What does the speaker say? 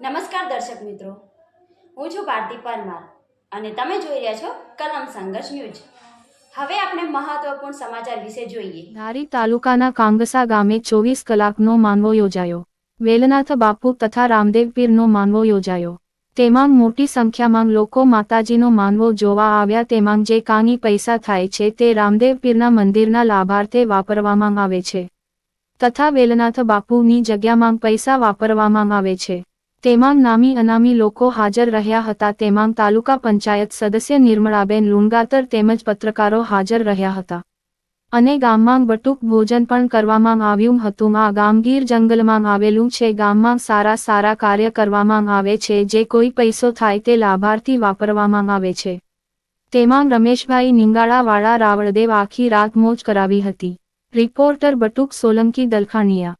નમસ્કાર દર્શક મિત્રો. હું છું ભારતી પરમાર અને તમે જોઈ રહ્યા છો કલમ સંઘર્ષ ન્યૂઝ. હવે આપણે મહત્વપૂર્ણ સમાચાર વિશે જોઈએ. ધારી તાલુકાના કાંગસા ગામે ચોવીસ કલાકનો માનવો યોજાયો. વેલનાથ બાપુ તથા રામદેવ પીરનો માનવો યોજાયો. તેમાં મોટી સંખ્યામાં લોકો માતાજીનો માનવો જોવા આવ્યા તેમાં જે કાંઈ પૈસા થાય છે તે રામદેવ પીરના મંદિરના લાભાર્થે વાપરવામાં આવે છે. તથા વેલનાથ બાપુની જગ્યામાં પૈસા વાપરવામાં આવે છે. તેમાં નામી અનામી લોકો હાજર રહ્યા હતા. તેમાં તાલુકા પંચાયત સદસ્ય નિર્મળાબેન લુણગાતર તેમજ પત્રકારો હાજર રહ્યા હતા. અને ગામમાં બટુક ભોજન પણ કરવામાં આવ્યું હતું. આ ગામગીર જંગલમાં આવેલું છે. ગામમાં સારા સારા કાર્ય કરવામાં આવે છે. જે કોઈ પૈસો થાય તે લાભાર્થી વાપરવામાં આવે છે. તેમાં રમેશભાઈ નિંગાળાવાળા રાવળદેવ આખી રાત મોજ કરાવી હતી. રિપોર્ટર બટુક સોલંકી દલખાણિયા